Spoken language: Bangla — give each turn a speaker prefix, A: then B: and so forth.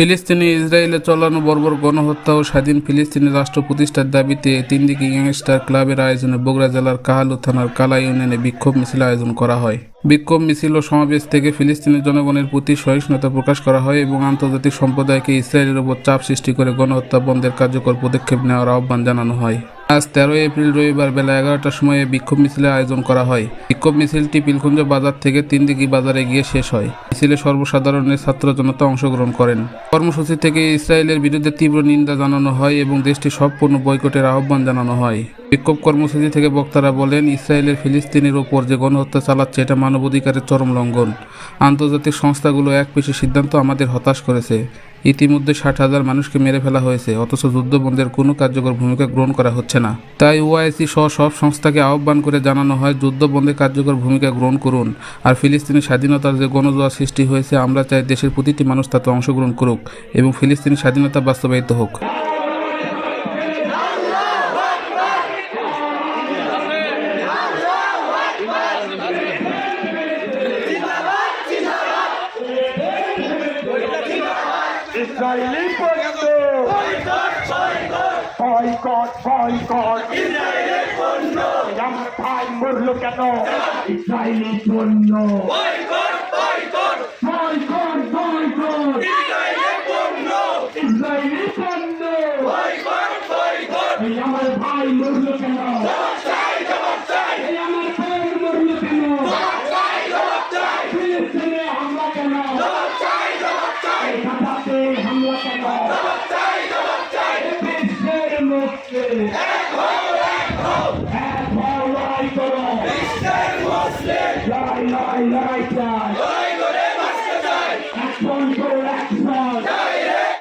A: ফিলিস্তিনি ইসরায়েলে চলানো বর্বর গণহত্যা ও স্বাধীন ফিলিস্তিনি রাষ্ট্র প্রতিষ্ঠার দাবিতে তিন দিকে গ্যাংস্টার ক্লাবের আয়োজনে বগুড়া জেলার কাহালু থানার কালা ইউনিয়নে বিক্ষোভ মিছিল আয়োজন করা হয়। বিক্ষোভ মিছিল ও সমাবেশ থেকে ফিলিস্তিনি জনগণের প্রতি সহিষ্ণুতা প্রকাশ করা হয় এবং আন্তর্জাতিক সম্প্রদায়কে ইসরায়েলের উপর চাপ সৃষ্টি করে গণহত্যা বন্ধের কার্যকর পদক্ষেপ নেওয়ার আহ্বান জানানো হয়। আজ তেরোই এপ্রিল রবিবার বেলা এগারোটার সময় বিক্ষোভ মিছিলের আয়োজন করা হয়। বিক্ষোভ মিছিলটি পিলকুঞ্জ বাজার থেকে তিনদিঘি বাজারে গিয়ে শেষ হয়। মিছিলে সর্বসাধারণের ছাত্র জনতা অংশগ্রহণ করেন। কর্মসূচি থেকে ইসরায়েলের বিরুদ্ধে তীব্র নিন্দা জানানো হয় এবং দেশটি সম্পূর্ণ বয়কটের আহ্বান জানানো হয়। বিক্ষোভ কর্মসূচি থেকে বক্তারা বলেন, ইসরায়েলের ফিলিস্তিনের ওপর যে গণহত্যা চালাচ্ছে, এটা মানবাধিকারের চরম লঙ্ঘন। আন্তর্জাতিক সংস্থাগুলো এক পেশে সিদ্ধান্ত আমাদের হতাশ করেছে। ইতিমধ্যে ষাট হাজার মানুষকে মেরে ফেলা হয়েছে, অথচ যুদ্ধবন্ধের কোনো কার্যকর ভূমিকা গ্রহণ করা হচ্ছে না। তাই ওআইসি সহ সব সংস্থাকে আহ্বান করে জানানো হয়, যুদ্ধবন্ধে কার্যকর ভূমিকা গ্রহণ করুন আর ফিলিস্তিনি স্বাধীনতার যে গণজোয়ার সৃষ্টি হয়েছে, আমরা চাই দেশের প্রতিটি মানুষ তাতে অংশগ্রহণ করুক এবং ফিলিস্তিনি স্বাধীনতা বাস্তবায়িত হোক।
B: ইসরায়েলি পণ্য বয়কট বয়কট আমার ভাই মরলো কেন ইসরায়েলি পণ্য বয়কট বয়কট ইসরায়েলি পণ্য এই আমার ভাই মরলো কেন Lie, lie, lie.